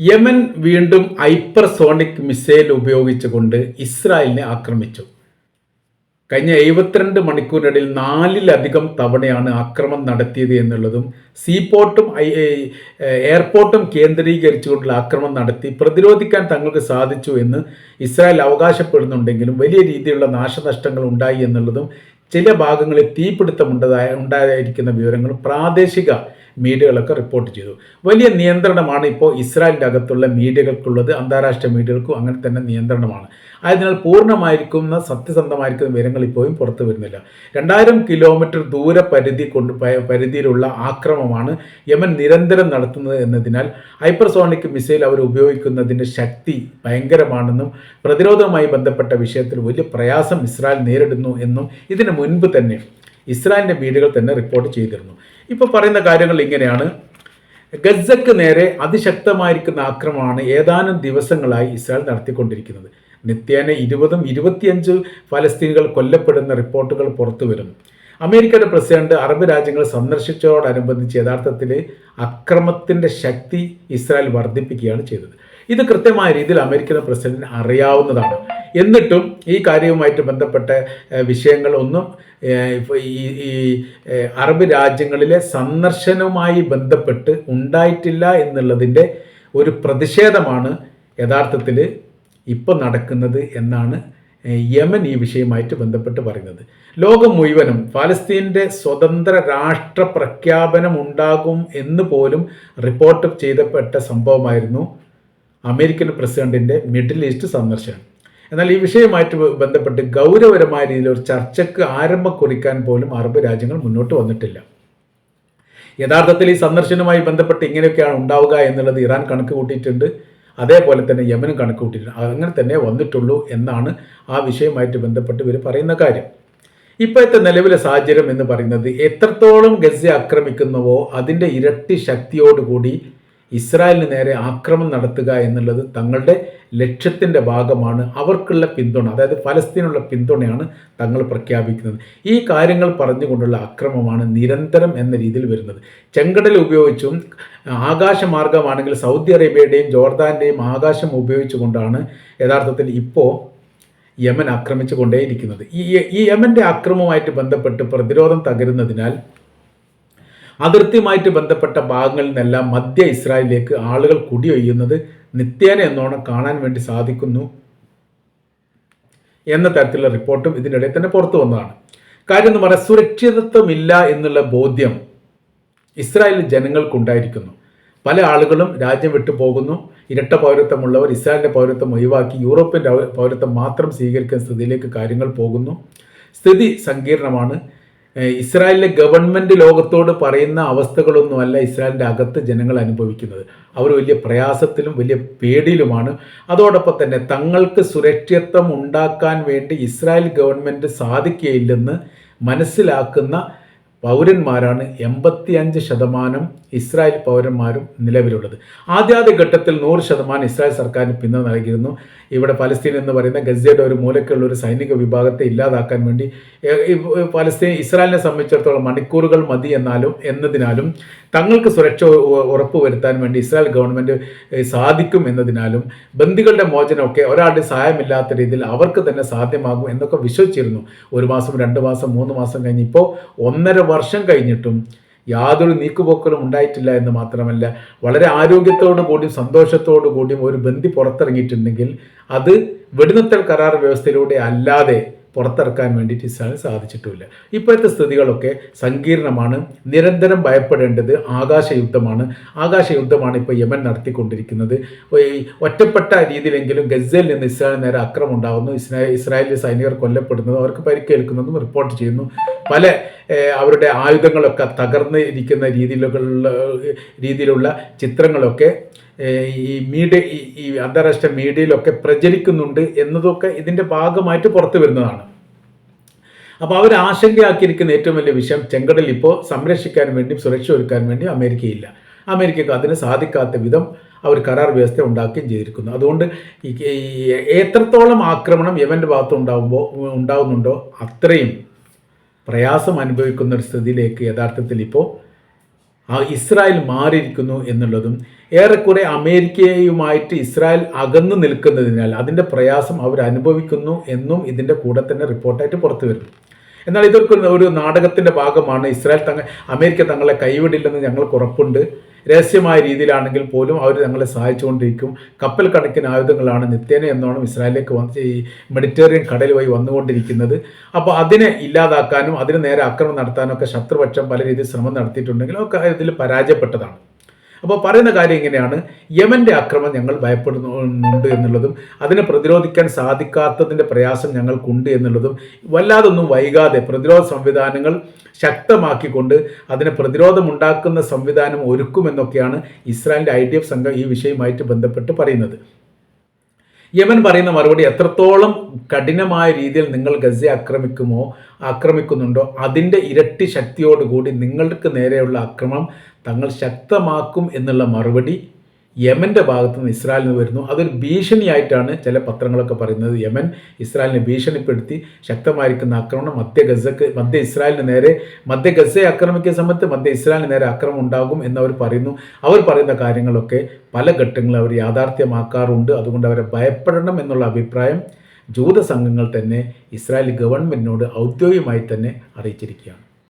Yemen വീണ്ടും hypersonic missile ഉപയോഗിച്ചുകൊണ്ട് ഇസ്രായേലിനെ ആക്രമിച്ചു. കഴിഞ്ഞ എഴുപത്തിരണ്ട് മണിക്കൂറിനിടയിൽ നാലിലധികം തവണയാണ് ആക്രമണം നടത്തിയത് എന്നുള്ളതും സീപോർട്ടും എയർപോർട്ടും കേന്ദ്രീകരിച്ചുകൊണ്ടുള്ള ആക്രമണം നടത്തി പ്രതിരോധിക്കാൻ തങ്ങൾക്ക് സാധിച്ചു എന്ന് ഇസ്രായേൽ അവകാശപ്പെടുന്നുണ്ടെങ്കിലും വലിയ രീതിയിലുള്ള നാശനഷ്ടങ്ങൾ ഉണ്ടായി എന്നുള്ളതും ചില ഭാഗങ്ങളിൽ തീപിടുത്തമുണ്ടതായ ഉണ്ടായിരിക്കുന്ന വിവരങ്ങളും പ്രാദേശിക മീഡിയകളൊക്കെ റിപ്പോർട്ട് ചെയ്തു. വലിയ നിയന്ത്രണമാണ് ഇപ്പോൾ ഇസ്രായേലിന്റെ അകത്തുള്ള മീഡിയകൾക്കുള്ളത്. അന്താരാഷ്ട്ര മീഡിയകൾക്കും അങ്ങനെ തന്നെ നിയന്ത്രണമാണ്. ആയതിനാൽ പൂർണമായിരിക്കുന്ന സത്യസന്ധമായിരിക്കുന്ന വിവരങ്ങൾ ഇപ്പോഴും പുറത്തു വരുന്നില്ല. രണ്ടായിരം കിലോമീറ്റർ ദൂര പരിധി കൊണ്ട് പരിധിയിലുള്ള ആക്രമമാണ് യമൻ നിരന്തരം നടത്തുന്നത് എന്നതിനാൽ ഹൈപ്പർസോണിക് മിസൈൽ അവർ ഉപയോഗിക്കുന്നതിന്റെ ശക്തി ഭയങ്കരമാണെന്നും പ്രതിരോധവുമായി ബന്ധപ്പെട്ട വിഷയത്തിൽ വലിയ പ്രയാസം ഇസ്രായേൽ നേരിടുന്നു എന്നും ഇതിനു മുൻപ് തന്നെ ഇസ്രായേലിന്റെ മീഡിയകൾ തന്നെ റിപ്പോർട്ട് ചെയ്തിരുന്നു. ഇപ്പോൾ പറയുന്ന കാര്യങ്ങൾ ഇങ്ങനെയാണ്. ഗസക്ക് നേരെ അതിശക്തമായിരിക്കുന്ന ആക്രമണമാണ് ഏതാനും ദിവസങ്ങളായി ഇസ്രായേൽ നടത്തിക്കൊണ്ടിരിക്കുന്നത്. നിത്യേന ഇരുപതും ഇരുപത്തിയഞ്ച് ഫലസ്തീനികൾ കൊല്ലപ്പെടുന്ന റിപ്പോർട്ടുകൾ പുറത്തു വരുന്നു അമേരിക്കയുടെ പ്രസിഡന്റ് അറബ് രാജ്യങ്ങൾ സന്ദർശിച്ചതോടനുബന്ധിച്ച് യഥാർത്ഥത്തിൽ അക്രമത്തിന്റെ ശക്തി ഇസ്രായേൽ വർദ്ധിപ്പിക്കുകയാണ് ചെയ്തത്. ഇത് കൃത്യമായ രീതിയിൽ അമേരിക്കൻ പ്രസിഡന്റിന് അറിയാവുന്നതാണ്. എന്നിട്ടും ഈ കാര്യവുമായിട്ട് ബന്ധപ്പെട്ട വിഷയങ്ങളൊന്നും ഈ ഈ അറബ് രാജ്യങ്ങളിലെ സന്ദർശനവുമായി ബന്ധപ്പെട്ട് ഉണ്ടായിട്ടില്ല എന്നുള്ളതിന്റെ ഒരു പ്രതിഷേധമാണ് യഥാർത്ഥത്തിൽ ഇപ്പം നടക്കുന്നത് എന്നാണ് യമൻ ഈ വിഷയമായിട്ട് ബന്ധപ്പെട്ട് പറയുന്നത്. ലോകം മുഴുവനും ഫലസ്തീന്റെ സ്വതന്ത്ര രാഷ്ട്ര പ്രഖ്യാപനം ഉണ്ടാകും എന്ന് പോലും റിപ്പോർട്ട് ചെയ്തപ്പെട്ട സംഭവമായിരുന്നു അമേരിക്കൻ പ്രസിഡന്റിന്റെ മിഡിൽ ഈസ്റ്റ് സന്ദർശനം. എന്നാൽ ഈ വിഷയവുമായിട്ട് ബന്ധപ്പെട്ട് ഗൗരവപരമായ രീതിയിൽ ഒരു ചർച്ചയ്ക്ക് ആരംഭം കുറിക്കാൻ പോലും അറബ് രാജ്യങ്ങൾ മുന്നോട്ട് വന്നിട്ടില്ല. യഥാർത്ഥത്തിൽ ഈ സന്ദർശനവുമായി ബന്ധപ്പെട്ട് ഇങ്ങനെയൊക്കെയാണ് ഉണ്ടാവുക എന്നുള്ളത് ഇറാൻ കണക്ക് കൂട്ടിയിട്ടുണ്ട്. അതേപോലെ തന്നെ യമനും കണക്ക് കൂട്ടിയിട്ടുണ്ട്. അങ്ങനെ തന്നെ വന്നിട്ടുള്ളൂ എന്നാണ് ആ വിഷയവുമായിട്ട് ബന്ധപ്പെട്ട് ഇവർ പറയുന്ന കാര്യം. ഇപ്പോഴത്തെ നിലവിലെ സാഹചര്യം എന്ന് പറയുന്നത് എത്രത്തോളം ഗസ ആക്രമിക്കുന്നുവോ അതിന്റെ ഇരട്ടി ശക്തിയോടുകൂടി ഇസ്രായേലിന് നേരെ ആക്രമണം നടത്തുക എന്നുള്ളത് തങ്ങളുടെ ലക്ഷ്യത്തിന്റെ ഭാഗമാണ് അവർക്കുള്ള പിന്തുണ അതായത് ഫലസ്തീനുള്ള പിന്തുണയാണ് തങ്ങൾ പ്രഖ്യാപിക്കുന്നത്. ഈ കാര്യങ്ങൾ പറഞ്ഞുകൊണ്ടുള്ള അക്രമമാണ് നിരന്തരം എന്ന രീതിയിൽ വരുന്നത്. ചെങ്കടൽ ഉപയോഗിച്ചും ആകാശമാർഗമാണെങ്കിൽ സൗദി അറേബ്യയുടെയും ജോർദാന്റെയും ആകാശം ഉപയോഗിച്ചുകൊണ്ടാണ് യഥാർത്ഥത്തിൽ ഇപ്പോൾ യമൻ ആക്രമിച്ചു കൊണ്ടേയിരിക്കുന്നത് ഈ ഈ യമന്റെ ആക്രമവുമായിട്ട് ബന്ധപ്പെട്ട് പ്രതിരോധം തകരുന്നതിനാൽ അതിർത്തിയുമായിട്ട് ബന്ധപ്പെട്ട ഭാഗങ്ങളിൽ നിന്നെല്ലാം മധ്യ ഇസ്രായേലിലേക്ക് ആളുകൾ കുടിയൊയ്യുന്നത് നിത്യേന എന്നോണം കാണാൻ വേണ്ടി സാധിക്കുന്നു എന്ന തരത്തിലുള്ള റിപ്പോർട്ടും ഇതിനിടയിൽ തന്നെ പുറത്തു വന്നതാണ്. കാര്യം എന്ന് പറയാൻ സുരക്ഷിതത്വമില്ല എന്നുള്ള ബോധ്യം ഇസ്രായേൽ ജനങ്ങൾക്കുണ്ടായിരിക്കുന്നു. പല ആളുകളും രാജ്യം വിട്ടു പോകുന്നു. ഇരട്ട പൗരത്വമുള്ളവർ ഇസ്രായേലിന്റെ പൗരത്വം ഒഴിവാക്കി യൂറോപ്യൻ പൗരത്വം മാത്രം സ്വീകരിക്കുന്ന സ്ഥിതിയിലേക്ക് കാര്യങ്ങൾ പോകുന്നു. സ്ഥിതി സങ്കീർണമാണ്. ഇസ്രായേലിലെ ഗവൺമെന്റ് ലോകത്തോട് പറയുന്ന അവസ്ഥകളൊന്നുമല്ല ഇസ്രായേലിന്റെ അകത്ത് ജനങ്ങൾ അനുഭവിക്കുന്നത്. അവർ വലിയ പ്രയാസത്തിലും വലിയ പേടിയിലുമാണ്. അതോടൊപ്പം തന്നെ തങ്ങൾക്ക് സുരക്ഷിതത്വം ഉണ്ടാക്കാൻ വേണ്ടി ഇസ്രായേൽ ഗവൺമെന്റ് സാധിക്കുകയില്ലെന്ന് മനസ്സിലാക്കുന്ന പൗരന്മാരാണ് എൺപത്തിയഞ്ച് ശതമാനം ഇസ്രായേൽ പൗരന്മാരും നിലവിലുള്ളത്. ആദ്യാദ്യ ഘട്ടത്തിൽ നൂറ് ശതമാനം ഇസ്രായേൽ സർക്കാരിന് പിന്തുണ നൽകിയിരുന്നു. ഇവിടെ പലസ്തീൻ എന്ന് പറയുന്ന ഗസയുടെ ഒരു മൂലക്കുള്ള ഒരു സൈനിക വിഭാഗത്തെ ഇല്ലാതാക്കാൻ വേണ്ടി പലസ്തീൻ ഇസ്രായേലിനെ സംബന്ധിച്ചിടത്തോളം മണിക്കൂറുകൾ മതി എന്നാലും എന്നതിനാലും തങ്ങൾക്ക് സുരക്ഷ ഉറപ്പ് വരുത്താൻ വേണ്ടി ഇസ്രായേൽ ഗവൺമെന്റ് സാധിക്കും എന്നതിനാലും ബന്ദികളുടെ മോചനമൊക്കെ ഒരാളുടെ സഹായമില്ലാത്ത രീതിയിൽ അവർക്ക് തന്നെ സാധ്യമാകും എന്നൊക്കെ വിശ്വസിച്ചിരുന്നു. ഒരു മാസം രണ്ട് മാസം മൂന്ന് മാസം കഴിഞ്ഞ് ഇപ്പോൾ ഒന്നര വർഷം കഴിഞ്ഞിട്ടും യാതൊരു നീക്കുപോക്കലും ഉണ്ടായിട്ടില്ല എന്ന് മാത്രമല്ല വളരെ ആരോഗ്യത്തോടു കൂടിയും സന്തോഷത്തോടു കൂടിയും ഒരു ബന്ധി പുറത്തിറങ്ങിയിട്ടുണ്ടെങ്കിൽ അത് വെടിനിർത്തൽ കരാർ വ്യവസ്ഥയിലൂടെ അല്ലാതെ പുറത്തിറക്കാൻ വേണ്ടിയിട്ട് ഇസ്രായേൽ സാധിച്ചിട്ടുമില്ല. ഇപ്പോഴത്തെ സ്ഥിതികളൊക്കെ സങ്കീർണമാണ്. നിരന്തരം ഭയപ്പെടേണ്ടത് ആകാശയുദ്ധമാണ്. ആകാശയുദ്ധമാണ് ഇപ്പോൾ യമൻ നടത്തിക്കൊണ്ടിരിക്കുന്നത്. ഒറ്റപ്പെട്ട രീതിയിലെങ്കിലും ഗസയിൽ നിന്ന് ഇസ്രായേൽ നേരെ അക്രമം ഉണ്ടാകുന്നു ഇസ്രായേൽ സൈനികർ കൊല്ലപ്പെടുന്നതും അവർക്ക് പരിക്കേൽക്കുന്നതും റിപ്പോർട്ട് ചെയ്യുന്നു. പല അവരുടെ ആയുധങ്ങളൊക്കെ തകർന്ന് ഇരിക്കുന്ന രീതിയിലുള്ള രീതിയിലുള്ള ചിത്രങ്ങളൊക്കെ ഈ മീഡിയ ഈ- അന്താരാഷ്ട്ര മീഡിയയിലൊക്കെ പ്രചരിക്കുന്നുണ്ട് എന്നതൊക്കെ ഇതിന്റെ ഭാഗമായിട്ട് പുറത്തു വരുന്നതാണ്. അപ്പോൾ അവർ ആശങ്കയാക്കിയിരിക്കുന്ന ഏറ്റവും വലിയ വിഷയം ചെങ്കടൽ ഇപ്പോൾ സംരക്ഷിക്കാൻ വേണ്ടിയും സുരക്ഷ ഒരുക്കാൻ വേണ്ടിയും അമേരിക്കയില്ല. അമേരിക്കക്ക് അതിന് സാധിക്കാത്ത വിധം അവർ കരാർ വ്യവസ്ഥ ഉണ്ടാക്കുകയും ചെയ്തിരിക്കുന്നു. അതുകൊണ്ട് ഈ എത്രത്തോളം ആക്രമണം യമന്റെ ഭാഗത്ത് ഉണ്ടാകുമ്പോൾ ഉണ്ടാകുന്നുണ്ടോ അത്രയും പ്രയാസം അനുഭവിക്കുന്ന ഒരു സ്ഥിതിയിലേക്ക് യഥാർത്ഥത്തിൽ ഇപ്പോൾ ഇസ്രായേൽ മാറിയിരിക്കുന്നു എന്നുള്ളതും ഏറെക്കുറെ അമേരിക്കയുമായിട്ട് ഇസ്രായേൽ അകന്നു നിൽക്കുന്നതിനാൽ അതിന്റെ പ്രയാസം അവർ അനുഭവിക്കുന്നു എന്നും ഇതിന്റെ കൂടെ തന്നെ റിപ്പോർട്ടായിട്ട് പുറത്തു വരുന്നു. എന്നാൽ ഇതൊക്കെ ഒരു നാടകത്തിന്റെ ഭാഗമാണ്. ഇസ്രായേൽ തങ്ങൾ അമേരിക്ക തങ്ങളെ കൈവിടില്ലെന്ന് ഞങ്ങൾക്ക് ഉറപ്പുണ്ട്. രഹസ്യമായ രീതിയിലാണെങ്കിൽ പോലും അവർ ഞങ്ങളെ സഹായിച്ചുകൊണ്ടിരിക്കും. കപ്പൽ കണക്കിന് ആയുധങ്ങളാണ് നിത്യേന എന്നോണം ഇസ്രായേലിലേക്ക് വന്ന് ഈ മെഡിറ്ററേനിയൻ കടലിൽ വഴി വന്നുകൊണ്ടിരിക്കുന്നത്. അപ്പോൾ അതിനെ ഇല്ലാതാക്കാനും അതിന് നേരെ ആക്രമണം നടത്താനും ഒക്കെ ശത്രുപക്ഷം പല രീതിയിൽ ശ്രമം നടത്തിയിട്ടുണ്ടെങ്കിലും ഒക്കെ ഇതിൽ പരാജയപ്പെട്ടതാണ്. അപ്പോൾ പറയുന്ന കാര്യം ഇങ്ങനെയാണ്. യമന്റെ ആക്രമണം ഞങ്ങൾ ഭയപ്പെടുന്നുണ്ട് എന്നുള്ളതും അതിനെ പ്രതിരോധിക്കാൻ സാധിക്കാത്തതിന്റെ പ്രയാസം ഞങ്ങൾക്കുണ്ട് എന്നുള്ളതും വല്ലാതൊന്നും വൈകാതെ പ്രതിരോധ സംവിധാനങ്ങൾ ശക്തമാക്കിക്കൊണ്ട് അതിന് പ്രതിരോധമുണ്ടാക്കുന്ന സംവിധാനം ഒരുക്കുമെന്നൊക്കെയാണ് ഇസ്രായേലിന്റെ ഐ ഡി എഫ് സംഘം ഈ വിഷയവുമായിട്ട് ബന്ധപ്പെട്ട് പറയുന്നത്. യമൻ പറയുന്ന മറുപടി എത്രത്തോളം കഠിനമായ രീതിയിൽ നിങ്ങൾ ഗസയെ ആക്രമിക്കുമോ ആക്രമിക്കുന്നുണ്ടോ അതിന്റെ ഇരട്ടി ശക്തിയോടുകൂടി നിങ്ങൾക്ക് നേരെയുള്ള ആക്രമണം തങ്ങൾ ശക്തമാക്കും എന്നുള്ള മറുപടി യമന്റെ ഭാഗത്തു നിന്ന് ഇസ്രായേലിന് വരുന്നു. അതൊരു ഭീഷണിയായിട്ടാണ് ചില പത്രങ്ങളൊക്കെ പറയുന്നത്. യമൻ ഇസ്രായേലിനെ ഭീഷണിപ്പെടുത്തി ശക്തമായിരിക്കുന്ന ആക്രമണം മധ്യ ഗസക്ക് മധ്യ ഇസ്രായേലിന് നേരെ മധ്യ ഗസയെ ആക്രമിക്കുന്ന സമയത്ത് മധ്യ ഇസ്രായേലിന് നേരെ ആക്രമണം ഉണ്ടാകും എന്നവർ പറയുന്നു. അവർ പറയുന്ന കാര്യങ്ങളൊക്കെ പല ഘട്ടങ്ങളും അവർ യാഥാർത്ഥ്യമാക്കാറുണ്ട്. അതുകൊണ്ട് അവരെ ഭയപ്പെടണം എന്നുള്ള അഭിപ്രായം ജൂത സംഘങ്ങൾ തന്നെ ഇസ്രായേൽ ഗവൺമെന്റിനോട് ഔദ്യോഗികമായി തന്നെ അറിയിച്ചിരിക്കുകയാണ്.